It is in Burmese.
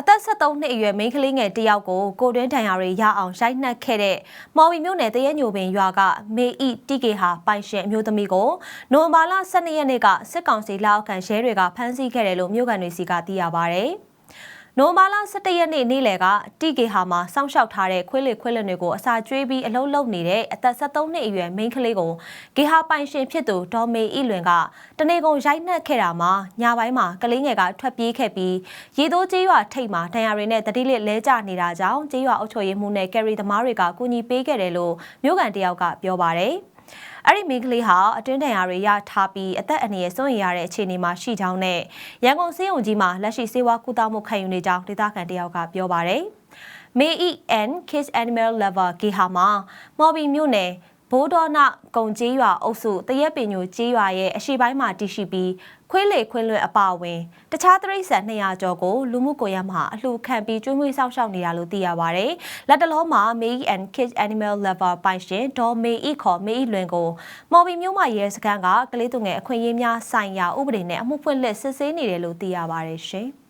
အသက်73နှစ်အရွယ်မိန်းကလေးငယ်တစ်ယောက်ကိုကိုတွင်းဒဏ်ရာတွေရအောင်ရိုက်နှက်ခဲ့တဲ့မော်ဝီမြို့နယ်တရဲညိုပင်ရွာကမေဤတီကေဟာပိုင်ရှင်အမျိုးသမီးကိုနိုဝင်ဘာလ12ရက်နေ့ကစစ်ကောင်စီလက်အောက်ခံရဲတွေကဖမ်းဆီးခဲ့တယ်လို့မြို့ကန်တွေစီကသိရပါဗျ။ နိုမာလာ17ရက်နေ့နေ့လယ်ကတီကေဟာမှာစောင့်ရှောက်ထားတဲ့ခွေးလေခွေးလွန်တွေကိုအစာကျွေးပြီးအလုံးလုံးနေတဲ့အသက်73နှစ်အရွယ်မိန်းကလေးကိုဂေဟာပိုင်ရှင်ဖြစ်သူဒေါ်မေဤလွင်ကတနေကုန်ရိုက်နှက်ခဲ့တာမှာညပိုင်းမှာကလေးငယ်ကထွက်ပြေးခဲ့ပြီးရေတိုးကြေးရွာထိပ်မှာဒဏ်ရာတွေနဲ့တတိလစ်လဲကျနေတာကြောင့်ကြေးရွာအုပ်ချုပ်ရေးမှူးနဲ့ကယ်ရီသမားတွေကကူညီပေးခဲ့တယ်လို့မြို့ကန်တယောက်ကပြောပါတယ်။ အဲ့ဒီမိန်းကလေးဟာအတွင်းဒဏ်ရာတွေရထားပြီးအသက်အန္တရာယ်စိုးရိမ်ရတဲ့အခြေအနေမှာရှိကြောင်းနဲ့ရန်ကုန်စေယုံကြီးမှာလက်ရှိစေဝါကုသမှုခံယူနေကြောင်းဒေသခံတယောက်ကပြောပါတယ်။ May and Kids Animal Lover ဂေဟာမှာမော်ဘီမြို့နယ် ဘိုးတော်နကုံကျေးရွာအုပ်စုတရက်ပင်ညိုကျေးရွာရဲ့အရှိပိုင်းမှာတည်ရှိပြီးခွေးလေခွေးလွင်အပါအဝင် တခြားတရိษံ200ကျော်ကိုလူမှုကွန်ရက်မှာအလှူခံပြီးကျွေးမွေးစောင့်ရှောက်နေတာလို့သိရပါဗျ။လက်တလုံးမှာ May and Kids Animal Lover ပိုင်ရှင်ဒေါ်မေဤခေါ်မေဤလွင်ကိုမော်ဘီမျိုးမရဲစခန်းကကလေးသူငယ်အခွင့်အရေးများဆိုင်ရာဥပဒေနဲ့အမှုဖွင့်လှစ်စစ်ဆေးနေတယ်လို့သိရပါတယ်ရှင်။